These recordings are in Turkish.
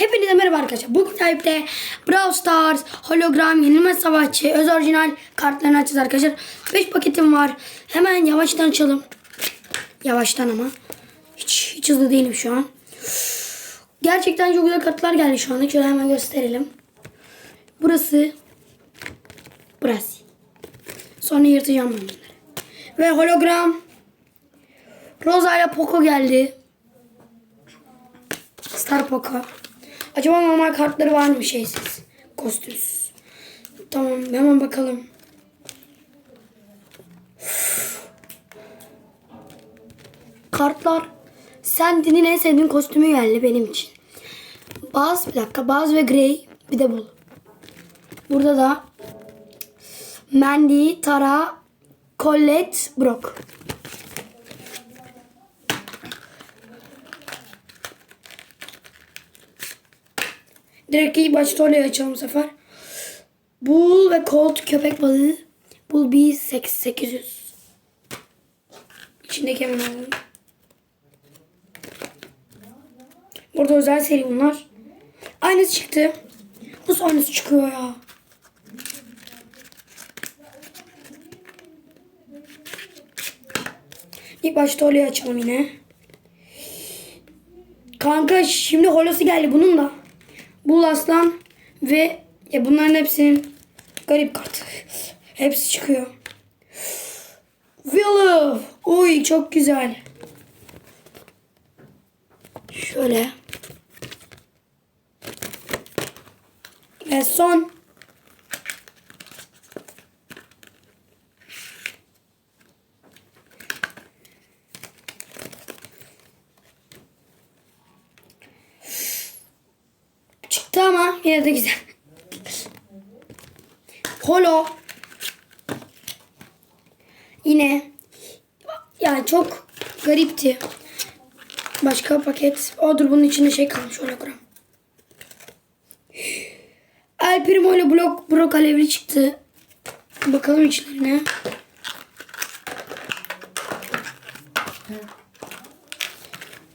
Hepinize merhaba arkadaşlar. Bugün sahipte Brawl Stars, hologram, yenilmez savaşçı, öz orijinal kartlarını açacağız arkadaşlar. 5 paketim var. Hemen yavaştan açalım. Yavaştan ama. Hiç, hiç hızlı değilim şu an. Gerçekten çok güzel kartlar geldi şu anda. Şöyle hemen gösterelim. Burası. Burası. Sonra yırtacağım ben bunları. Ve hologram. Rosa ile Poco geldi. Star Poco. Acaba normal kartları var mı şeysiz? Kostümsüz. Tamam hemen bakalım. Kartlar. Sandy'nin en sevdiğim kostümü geldi benim için. Baz bir dakika. Baz ve Grey. Bir de bul. Burada da Mandy, Tara, Colette, Brock. Direkt ilk başta oraya açalım bu sefer. Bull ve Colt köpek balığı. Bull B 800. İçindeki hemen alalım. Burada özel seri bunlar. Aynısı çıktı. Nasıl aynısı çıkıyor ya? İlk başta oraya açalım yine. Kanka şimdi holosu geldi bunun da. Bul aslan ve ya bunların hepsinin garip kartı. Hepsi çıkıyor. Willow. Uy çok güzel. Şöyle. Ve son. Ama yine de güzel. Holo. Yine yani çok garipti. Başka paket. O dur bunun içinde şey kalmış hologram. El Primo blok blok alevli çıktı. Bakalım içlerine.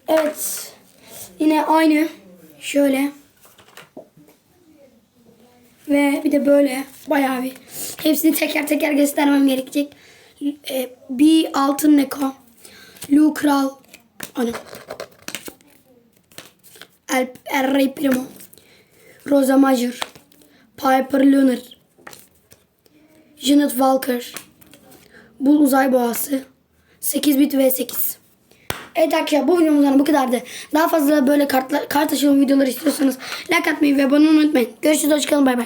Evet. Yine aynı. Şöyle. Ve bir de böyle bayağı bir. Hepsini teker teker göstermem gerekecek. E, bir altın neko. Lu Kral. Ana. El, El Rey Primo. Rosa Major. Piper Lunar. Janet Walker. Bull Uzay Boğası. 8 bit V8. Evet arkadaşlar bu videomuzdan bu kadardı. Daha fazla böyle kartlar, kart açılım videoları istiyorsanız like atmayı ve abone olmayı unutmayın. Görüşürüz hoşçakalın bay bay.